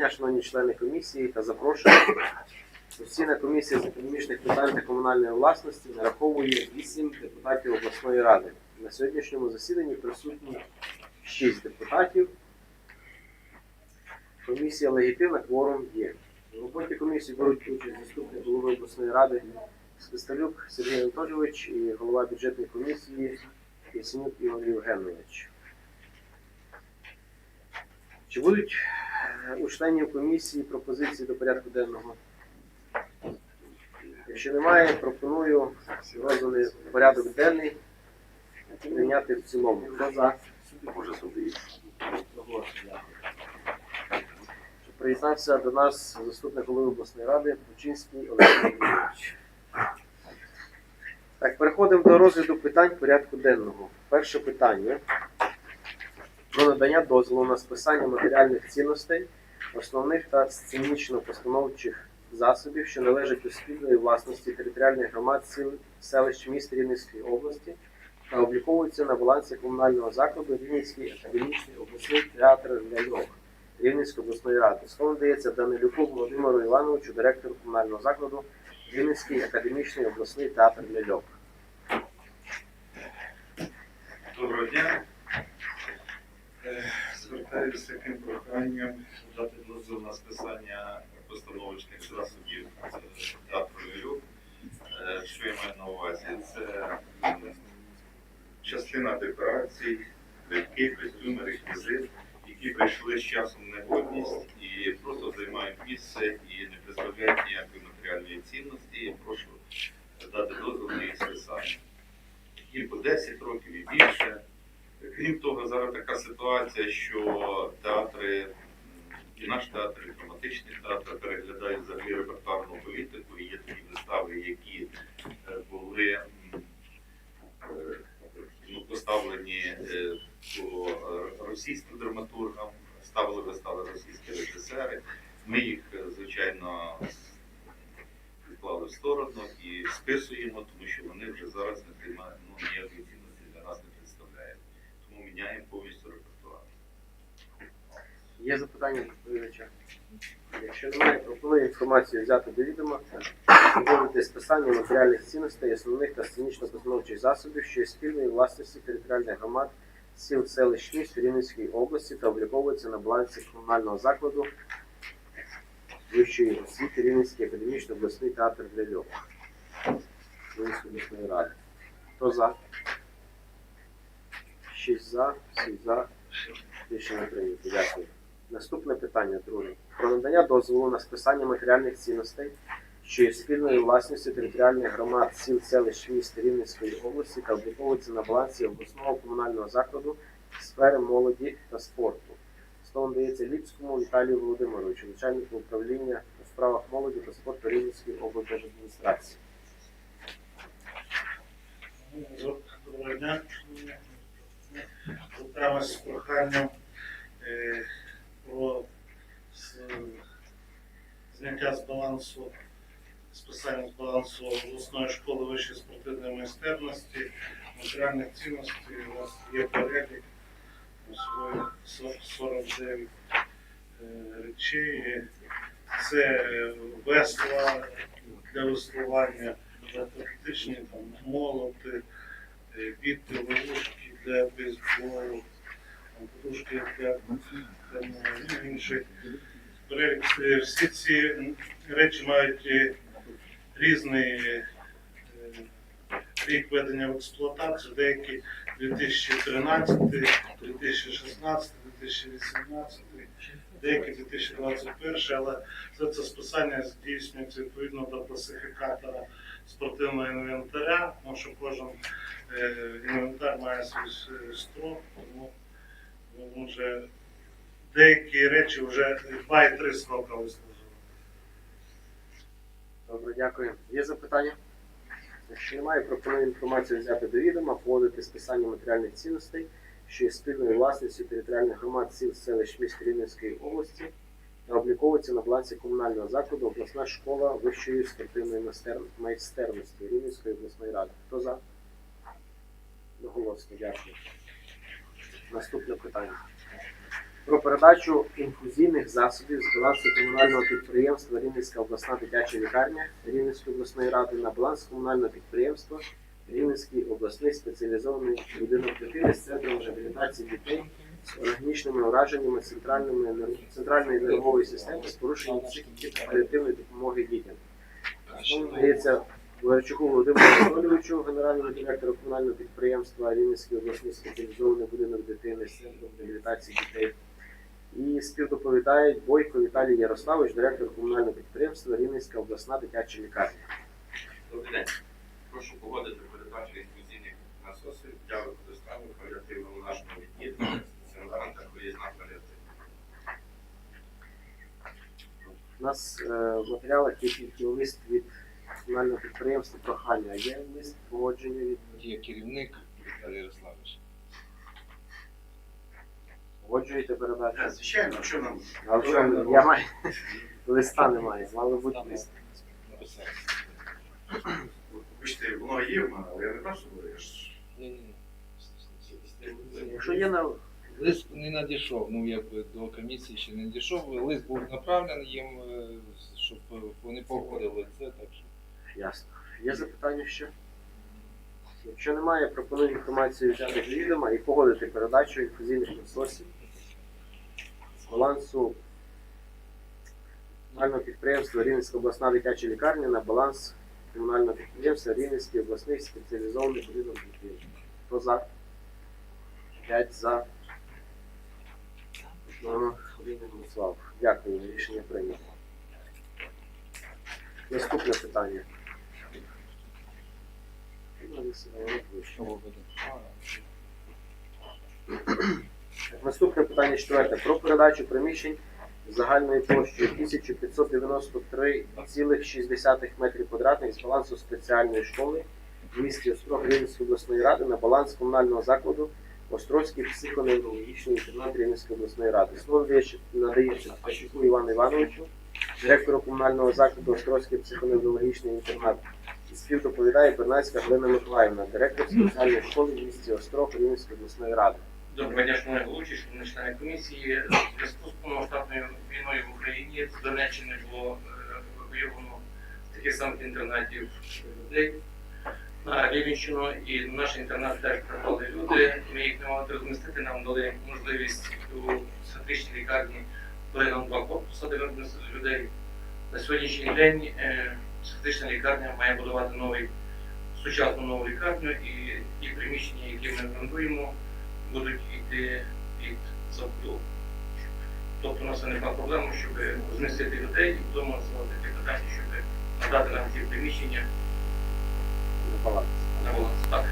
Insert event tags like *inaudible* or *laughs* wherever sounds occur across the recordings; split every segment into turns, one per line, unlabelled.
дня, шановні члени комісії та запрошую. Постійна комісія з економічних питань та комунальної власності нараховує 8 депутатів обласної ради. На сьогоднішньому засіданні присутні 6 депутатів. Комісія легітимна, кворум є. В роботі комісії беруть участь заступник голови обласної ради Свисталюк Сергій Анатолійович і голова бюджетної комісії Ясенюк Ігор Євгенович. Чи будуть у членів комісії пропозиції до порядку денного? Якщо немає, пропоную розданий порядок денний прийняти в цілому. Хто за?
Може суди.
Приєднався до нас заступник голови обласної ради Пучинський Олег Володимирович. Так, переходимо до розгляду питань порядку денного. Перше питання про надання дозволу на списання матеріальних цінностей, основних та сценічно-постановчих засобів, що належать до спільної власності територіальних громад селищ міст Рівненської області та обліковуються на балансі комунального закладу Рівненський академічний обласний театр ляльок Рівненської обласної ради. Слово дається Данилюку Володимиру Івановичу, директору комунального закладу Рівненський академічний обласний театр ляльок.
Доброго дня. Е, Звертаюся з таким проханням дати дозвіл на списання постановочних засобів е, театру Е, Що я маю на увазі? Це частина декорацій, литки, костюми, реквізит, які прийшли з часом негодність і просто займають місце і не представляють ніякої матеріальної цінності. Я прошу дати дозвіл на їх списання. Їм по 10 років і більше. Крім того, зараз така ситуація, що театри, і наш театр, і драматичний театр переглядають взагалі репертуарну політику, є такі вистави, які е, були е, ну, поставлені е, по російським драматургам, ставили вистави російські режисери. Ми їх, звичайно, відклали в сторону і списуємо, тому що вони вже зараз не приймають ну, ніякої цінності для нас не представляють. Тому міняємо повністю репертуар.
Є запитання до доповідача? Якщо немає, пропоную інформацію взяти до відома, проводити списання матеріальних цінностей, основних та сценічно-постановчих засобів, що є спільної власності територіальних громад, сіл, селищ, міст Рівненської області та обліковуються на балансі комунального закладу вищої освіти Рівненський академічний обласний театр для льоху Рівненської обласної ради. Хто за? Шість за, всі за. Рішення прийнято. Дякую. Наступне питання, друге. Про надання дозволу на списання матеріальних цінностей, що є спільною власністю територіальних громад сіл, селищ, міст Рівненської області та обліковується на балансі обласного комунального закладу сфери молоді та спорту. Слово надається Ліпському Віталію Володимировичу, начальнику управління у справах молоді та спорту Рівненської облдержадміністрації.
Доброго дня. Звертаємось з проханням е, про с- зняття з балансу, списання з балансу обласної школи вищої спортивної майстерності, матеріальних цінностей. У нас є перелік сьогодні 49 е, речей. Це весла для веслування, практичні молоти, е, біти, ловушки для бейсболу, подушки для ну, інших. Е, Всі ці речі мають е, різний е, рік ведення в експлуатацію, деякі 2013, 2016, 2018, деякі 2021, але все це списання здійснюється відповідно до класифікатора спортивного інвентаря, тому що кожен е, інвентар має свій е, строк, тому вже деякі речі вже 2 і 3 строка вислужили.
Добре, дякую. Є запитання? Якщо немає, пропоную інформацію взяти до відома, поводити списання матеріальних цінностей, що є спільною власністю територіальних громад сіл, селищ міст Рівненської області та обліковується на балансі комунального закладу обласна школа вищої спортивної майстерності Рівненської обласної ради. Хто за? Доголосно, дякую. Наступне питання. про передачу інфузійних засобів з балансу комунального підприємства Рівненська обласна дитяча лікарня Рівненської обласної ради на баланс комунального підприємства Рівненський обласний спеціалізований будинок дитини з центром реабілітації дітей з органічними ураженнями центральної нервової системи з порушенням психіки та паліативної допомоги дітям. Слово надається Ларчуку Володимиру Анатолійовичу, генеральному директору комунального підприємства Рівненський обласний спеціалізований будинок дитини з центром реабілітації дітей. І співдоповідає Бойко Віталій Ярославович, директор комунального підприємства Рівненська обласна дитяча лікарня.
Добрий день. Прошу погодити передачу інклюзивних насосів для використання в паліативному нашому відділенні стаціонарна та виїзна паліативна.
У нас е, в матеріалах є тільки лист від комунального підприємства прохання. А Є лист погодження від
Є керівник Віталій Ярославович.
погоджуєте передачу.
Так, звичайно, що нам?
А в чому? Я маю листа немає, мали бути лист.
Написав.
Вибачте, воно є в мене, але я не бачу, бо я ж
Ні-ні-ні.
Якщо є на
Лист не надійшов, ну якби до комісії ще не надійшов. Лист був направлений їм, е, щоб вони погодили це, так що.
ясно. Є запитання ще? Якщо немає, пропоную інформацію взяти до відома і погодити передачу інфузійних насосів балансу комунального підприємства Рівненська обласна дитяча лікарня на баланс комунального підприємства Рівненський обласний спеціалізований будинок дитини. Хто за? П'ять за. Один голосував. Дякую, рішення прийнято. Наступне питання. Наступне питання четверте. Про передачу приміщень загальною площею 1593,6 метрів квадратних з балансу спеціальної школи в місті Острог Рівненської обласної ради на баланс комунального закладу Острозький психоневрологічний інтернат Рівненської обласної ради. Слово надається Пащуку Івану Івановичу, директору комунального закладу Острозький психоневрологічний інтернат. Співдоповідає Бернацька Галина Миколаївна, директор спеціальної школи в місті Острог Рівненської обласної ради.
Доброго дня, шановні головуючі, шановні члени комісії. У зв'язку з повномасштабною війною в Україні з Донеччини було е, виявлено таких самих інтернатів людей на Рівненщину, і на наш інтернат теж припали люди. Ми їх не могли розмістити, нам дали можливість у психіатричній лікарні дали нам два корпуси, де розмістити людей. На сьогоднішній день психіатрична лікарня має будувати новий сучасну нову лікарню і ті приміщення, які ми орендуємо, будуть йти під забудову. Тобто у нас виникла проблема, щоб розмістити людей і вдома звати питання, щоб надати нам ці приміщення
На баланс.
на баланс. Так.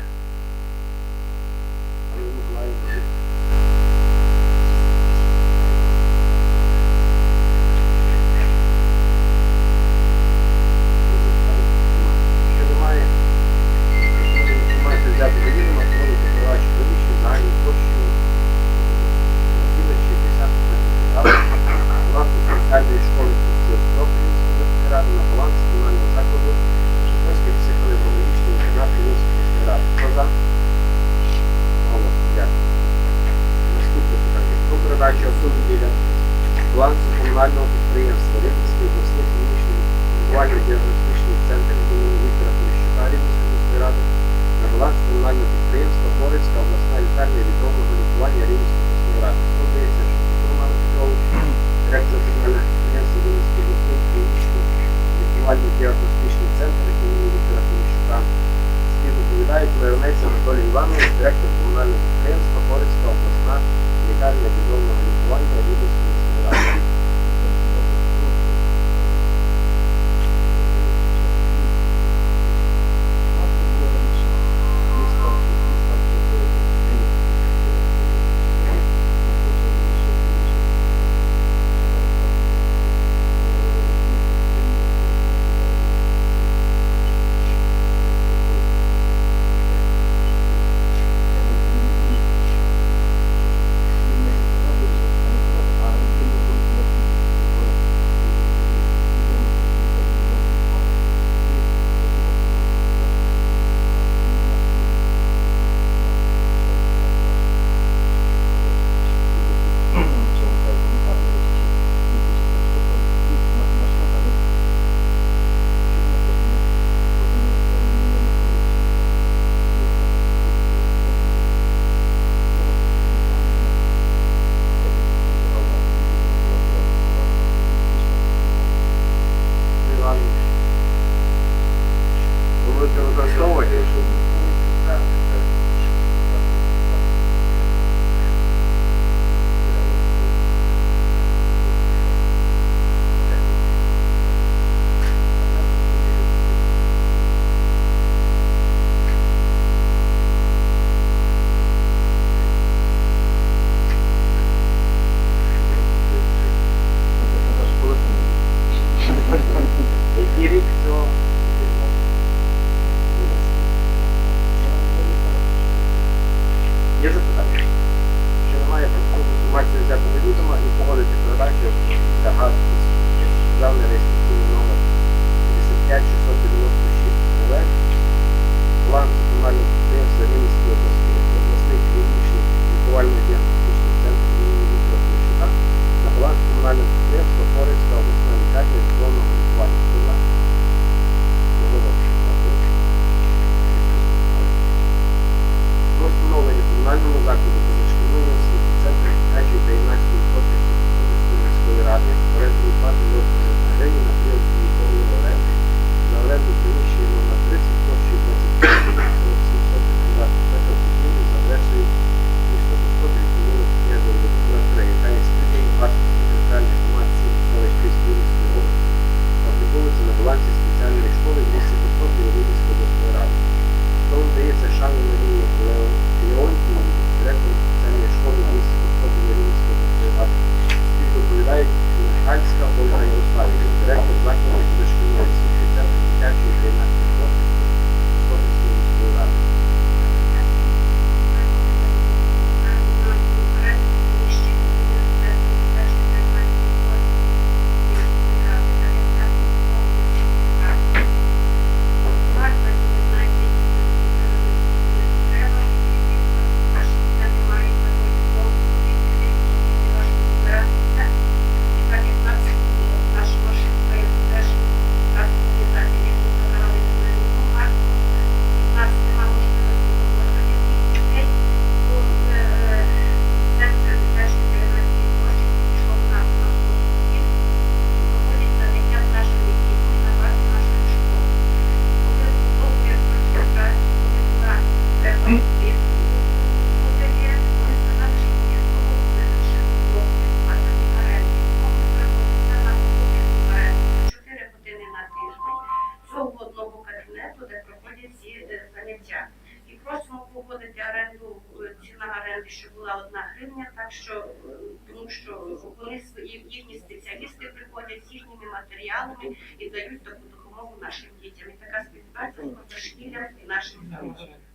Їхні спеціалісти приходять з їхніми матеріалами і дають таку допомогу нашим дітям. І така співпраця з позашкіллям і нашим.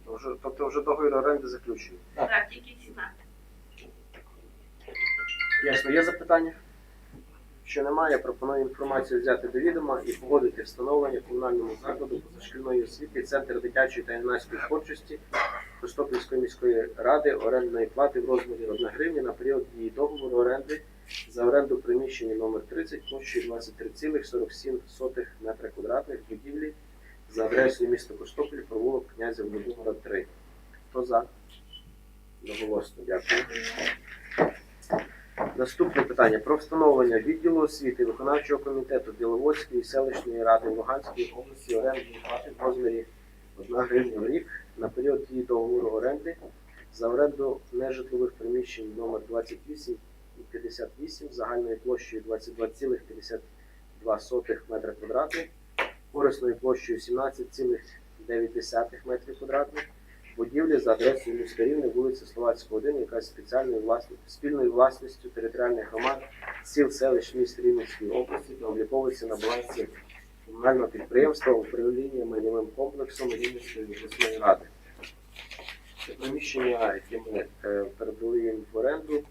Вже- Тобто вже договір оренди заключений.
Так, тільки ціна.
Ясно, є запитання? Якщо немає, пропоную інформацію взяти до відома і погодити встановлення комунальному закладу позашкільної освіти Центр дитячої та юнацької творчості Костопільської міської ради орендної плати в розмірі 1 гривня на період дії договору оренди за оренду приміщення номер 30 площею 23,47 метра квадратних будівлі за адресою міста Костопіль, провулок князя Володимира 3. Хто за? Доголосно, дякую. Наступне питання про встановлення відділу освіти виконавчого комітету Біловодської селищної ради Луганської області орендної плати в розмірі 1 гривня в рік на період дії договору оренди за оренду нежитлових приміщень номер 28 і 58 загальною площею 22,52 метра квадратних, корисною площею 17,9 метрів квадратних, будівлі за адресою міста Рівне, вулиця Словацького 1, яка спеціальною власні... спільною власністю територіальних громад сіл селищ міст Рівненської області та обліковується на балансі комунального підприємства управління майновим комплексом Рівненської обласної ради. Це приміщення, яке ми е, передали їм в оренду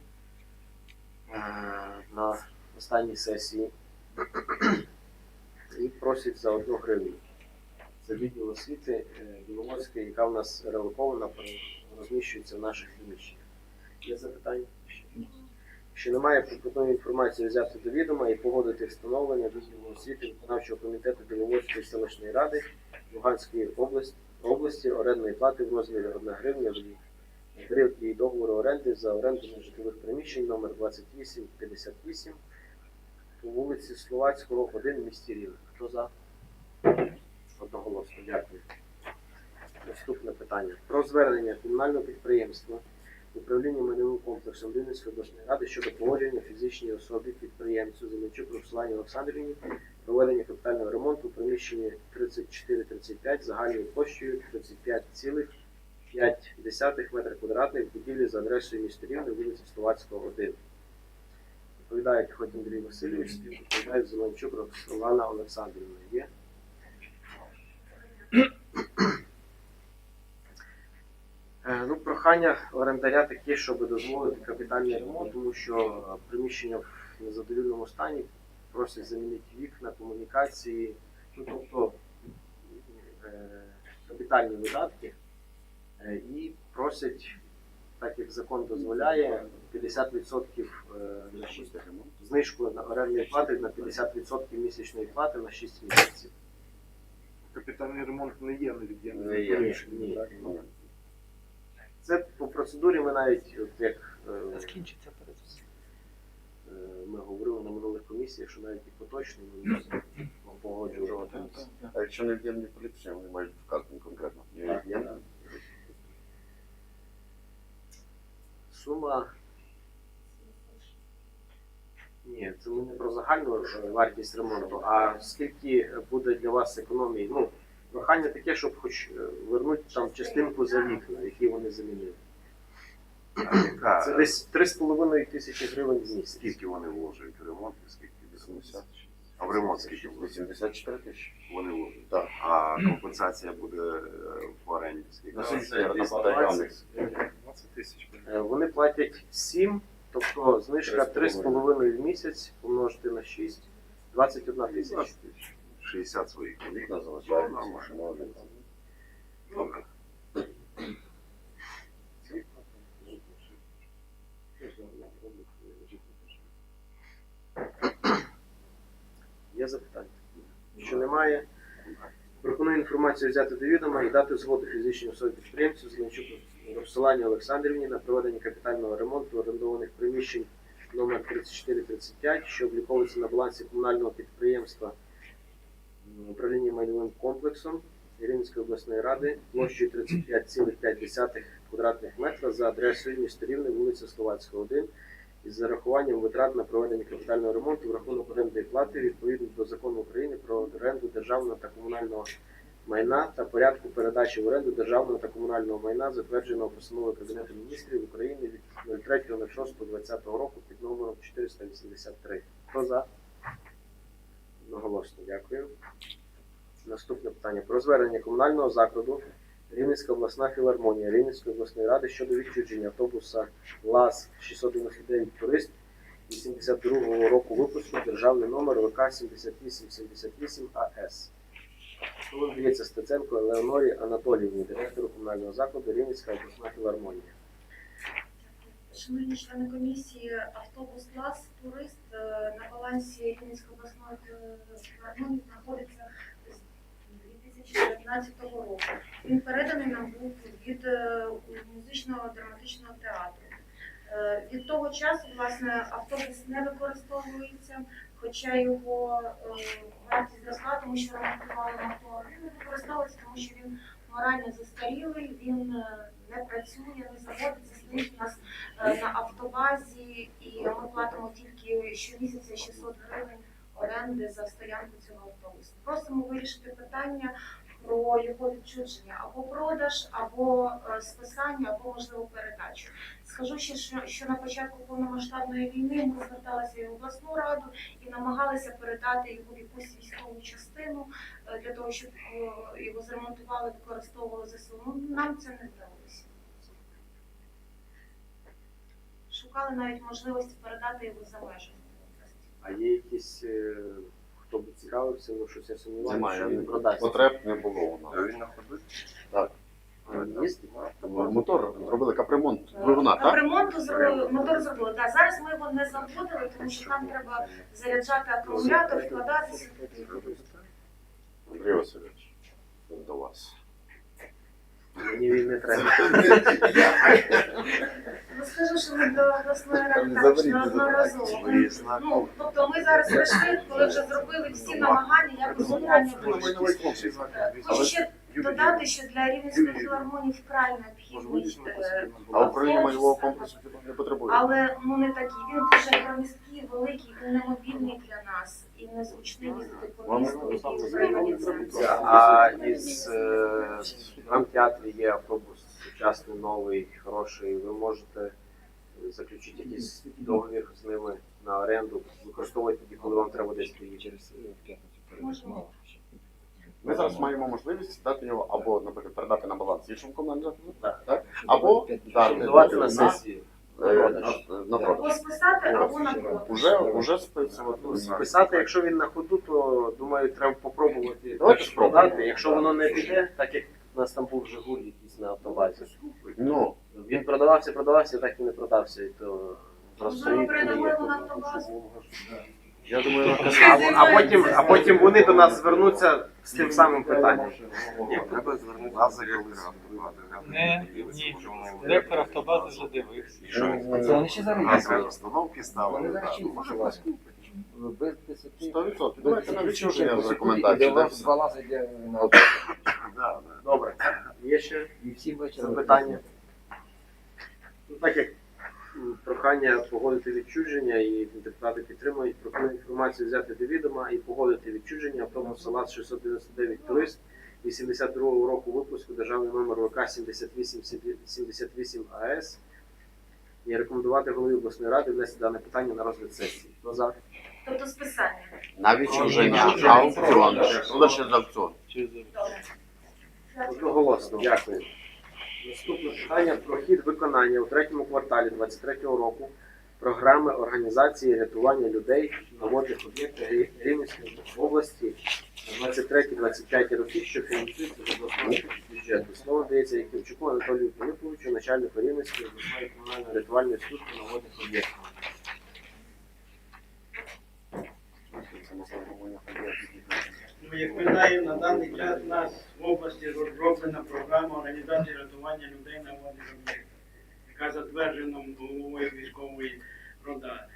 на останній сесії і просять за одну гривню. Це відділ освіти е, Біломорської, яка в нас релокована, розміщується в наших приміщеннях. Є запитання? Якщо немає, пропоную інформацію взяти до відома і погодити встановлення відділу освіти виконавчого комітету Біловодської селищної ради Луганської області, області орендної плати в розмірі 1 гривня в рік. Період договору оренди за оренду нежитлових приміщень номер 2858 по вулиці Словацького, 1 в місті Рівне. Хто за? Одноголосно, дякую. Наступне питання. Про звернення комунального підприємства управління майновим комплексом Рівненської обласної ради щодо погодження фізичній особі підприємцю Зеленчук Руслані Олександрівні проведення капітального ремонту у приміщенні 3435 загальною площею 35,5 метра квадратних в будівлі за адресою міста Рівне, вулиця Словацького, 1. Відповідає Тихот Андрій Васильович, відповідає Зеленчук Роксолана Олександрівна. Є? Е, Ну, прохання орендаря таке, щоб дозволити капітальний ремонт, тому що е, приміщення в незадовільному стані просять замінити вікна, комунікації, ну тобто е, капітальні видатки і просять, так як закон дозволяє, 50% е, знижку на орендної плати на 50% місячної плати на 6 місяців.
Капітальний ремонт не є невід'ємним. Так?
Це по процедурі ми навіть от як е,
Скінчиться перед
е, ми говорили на минулих комісіях, що навіть і поточний ми погоджувати.
А якщо не в'ємні поліпшення, вони мають вказані конкретно. Є в'ємні.
Сума. Ні, це ми не про загальну вартість ремонту, а скільки буде для вас економії. Ну, прохання таке, щоб хоч е, вернути там частинку за вікна, які вони замінили. Це десь 3,5 тисячі гривень в місяць.
Скільки вони вложують в ремонт і скільки 80? А в ремонт скільки? 84 тисячі? Вони вложують. Так. А компенсація буде е, в оренді скільки?
На
Це
20
тисяч.
Е, Вони платять 7, тобто знижка 3,5 в місяць помножити на 6, 21 тисяча.
60 своїх вікна залишають на. Добре.
Є запитання? Якщо немає, пропоную інформацію взяти до відома і дати згоду фізичній особі підприємцю Зеленчук Роксолані Олександрівні на проведення капітального ремонту орендованих приміщень номер 3435, що обліковується на балансі комунального підприємства управління майновим комплексом Рівненської обласної ради площею 35,5 квадратних метра за адресою місто Рівне, вулиця Словацька, 1, із зарахуванням витрат на проведення капітального ремонту в рахунок орендної плати відповідно до закону України про оренду державного та комунального майна та порядку передачі в оренду державного та комунального майна, затвердженого постановою Кабінету міністрів України від 03.06.2020 року під номером 483. Хто за? Одноголосно, дякую. Наступне питання про звернення комунального закладу Рівненська обласна філармонія Рівненської обласної ради щодо відчудження автобуса ЛАЗ 699 турист 82-го року випуску державний номер ВК 7878 АС. Слово Стеценко Леонорі Анатоліївні, директору комунального закладу Рівненська обласна філармонія.
Шановні члени комісії, автобус ЛАЗ турист на балансі Рівненської обласної е, філармонії знаходиться 2019 року. Він переданий нам був від е, музичного драматичного театру. Е, Від того часу, власне, автобус не використовується, хоча його е, вартість зросла, тому що ремонтували мотор. Він не використовується, тому що він морально застарілий, він не працює, не заводиться, стоїть у нас на автобазі, і ми платимо тільки щомісяця 600 гривень оренди за стоянку цього автобусу. Просимо вирішити питання про його відчудження або продаж, або е, списання, або можливо передачу. Скажу ще, що, на початку повномасштабної війни ми зверталися в обласну раду і намагалися передати його в якусь військову частину е, для того, щоб е, його зремонтували, використовували ЗСУ. Ну, нам це не вдалося. Шукали навіть можливості передати його за області.
А є якісь, хто би цікавився, ну щось я сумніваюся,
Немає.
що він продасть.
Потреб не було у нас.
Він на ходу?
Так. Їздить?
Мотор зробили капремонт двигуна, так?
Капремонту зробили, мотор зробили. Так, зараз ми його не заводили, тому що там треба заряджати акумулятор, вкладатися.
Андрій Васильович, до вас.
Мені він не треба. *laughs*
Ну скажу, що ми до обласної ради також неодноразово. Ну, тобто ми зараз прийшли, коли вже зробили всі намагання якось питання вирішити. Хочу ще додати, що для Рівненської філармонії вкрай необхідний е,
А Україна майового комплексу не потребує.
Але ну не такий. Він дуже громісткий, великий, він не мобільний для нас і незручний їздити по місту, в.
А із е, драмтеатрі є автобус сучасний, новий, хороший. Ви можете заключити якийсь договір з ними на оренду, використовувати тоді, коли вам треба десь приїхати.
Через е, п'ятницю
Можемо.
Ми зараз маємо можливість дати його або, наприклад, передати на баланс іншому комунальному
Так.
так? або дати
на сесії.
на, е, на.
Або списати, або на продаж.
Уже, уже списувати.
Ну, Списати, якщо він на ходу, то думаю, треба попробувати
Давайте
продати. Якщо воно не піде, так як у нас там був Жигуль якийсь на автобазі.
Ну,
Він продавався, продавався, так і не продався. І то
передамо його на автобазу.
Я думаю,
А, а, потім, а потім вони до нас звернуться з тим самим питанням.
Ні, треба звернути нас заявити.
Не, ні. Директор автобази вже дивився.
Це вони ще зараз
Газові установки ставили. Так.
ще
Може,
працювати. Без 10.
100%. Давайте на відчуження в рекомендації. Да, все.
на
Да, да.
Добре. Є ще
і всі вечора.
запитання? Ну, так як прохання погодити відчуження і депутати підтримують, пропоную інформацію взяти до відома і погодити відчуження автобус Салат 699 турист 82 року випуску державний номер ВК 7878 АС і рекомендувати голові обласної ради внести дане питання на розгляд сесії. Хто?
Тобто списання.
На відчуження, аукціон, лише за аукціон.
Одноголосно, дякую. Наступне питання про хід виконання у третьому кварталі 2023 року програми організації рятування людей на водних об'єктах Рі- Рівненської області на 23-25 роки, що фінансується з обласного бюджету. Слово дається Якимчуку Анатолію Филипповичу, начальнику Рівненської обласної комунальної рятувальної служби на водних об'єктах.
Ми на даний час нас області розроблена програма організації рятування людей на водних об'єктах, яка затверджена головою військової рода.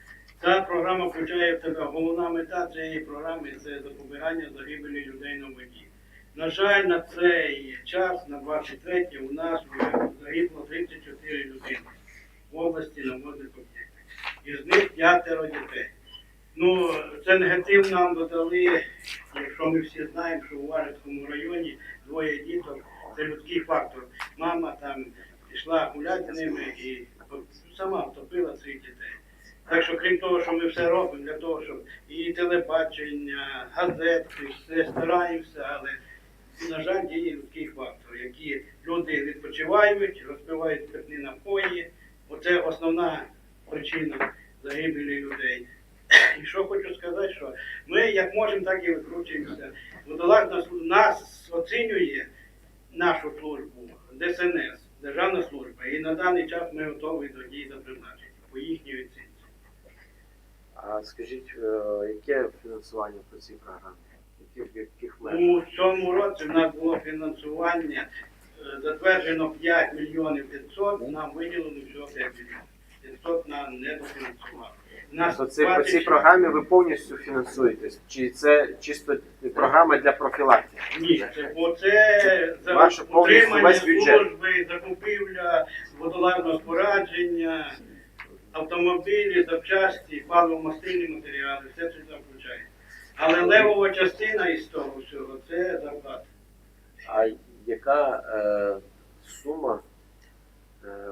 Ця програма включає в себе головна мета цієї програми це запобігання загибелі людей на воді. На жаль, на цей час, на 23 у нас вже загибло 34 людини в області на водних об'єктах. Із них п'ятеро дітей. Ну, це негатив нам додали, якщо ми всі знаємо, що у Варецькому районі двоє діток, це людський фактор. Мама там пішла гуляти з ними і сама втопила цих дітей. Так що, крім того, що ми все робимо для того, щоб і телебачення, газети, все стараємося, але, на жаль, діє людський фактор, які люди відпочивають, розпивають спиртні напої. Оце основна причина загибелі людей. І що хочу сказати, що ми як можемо, так і викручуємося. Водолаз нас, нас оцінює нашу службу, ДСНС, Державна служба, і на даний час ми готові до дій за призначення по їхній оцінці.
А скажіть, е, яке фінансування по цій програмі?
У цьому році в нас було фінансування е, затверджено 5 мільйонів 500, нам виділено всього 5 мільйонів. 500 нам не дофінансували. Нас
То це по цій програмі ви повністю фінансуєтесь? Чи це чисто програма для профілактики?
Ні, це оце за
Ваше повністю
утримання
весь бюджет.
служби, закупівля водолазного спорадження, автомобілі, запчасті, паливо-мастильні матеріали, все це включає. Але левова частина із того всього це зарплата.
А яка е, сума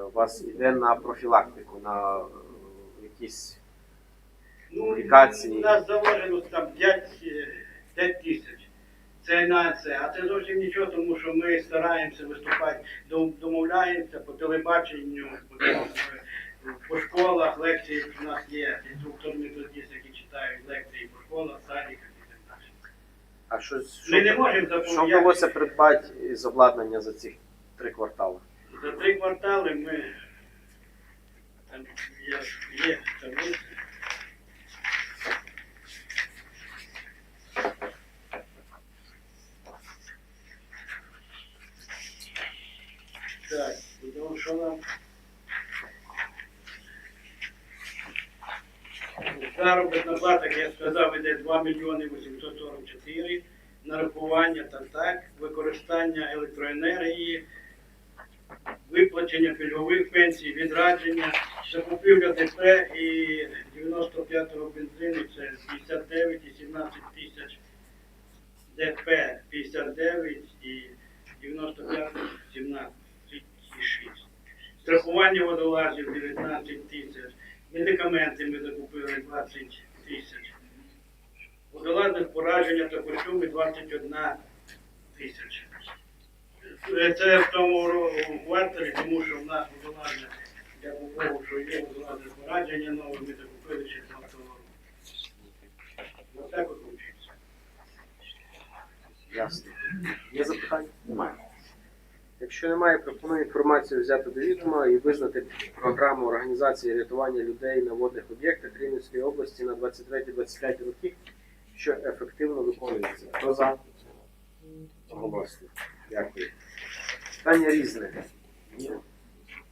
у вас йде на профілактику, на е, якісь
Ну,
Публікації.
у нас заложено там 5, е, 5 тисяч. Це на це. А це зовсім нічого, тому що ми стараємося виступати, домовляємося по телебаченню, по, по школах, лекції у нас є інструктор методист, які читають лекції по школах, садиках і так далі.
а щось
Ми не
що,
можемо
що вдалося придбати з обладнання за ці три квартали?
За три квартали ми є, є таблиця. Так, тому що нам заробітна плата, як я сказав, іде 2 мільйони 844 нарахування та так, використання електроенергії, виплачення пільгових пенсій, відрадження, закупівля ДП і 95-го бензину це 59 і 17 тисяч, ДП 59 і 95 17 і 6. Страхування водолазів 19 тисяч, медикаменти ми закупили 20 тисяч. Водолазних пораження та костюми 21 тисяча. Це в тому кварталі, тому що в нас водолазне, дякую Богу, що є водолазне пораження нове, ми закупили ще 20 року. Ось так от.
Ясно. Є запитання? Немає. Якщо немає, пропоную інформацію взяти до відома і визнати програму організації рятування людей на водних об'єктах Рівненської області на 23-25 роки, що ефективно виконується. Хто за? Дякую. Питання різне.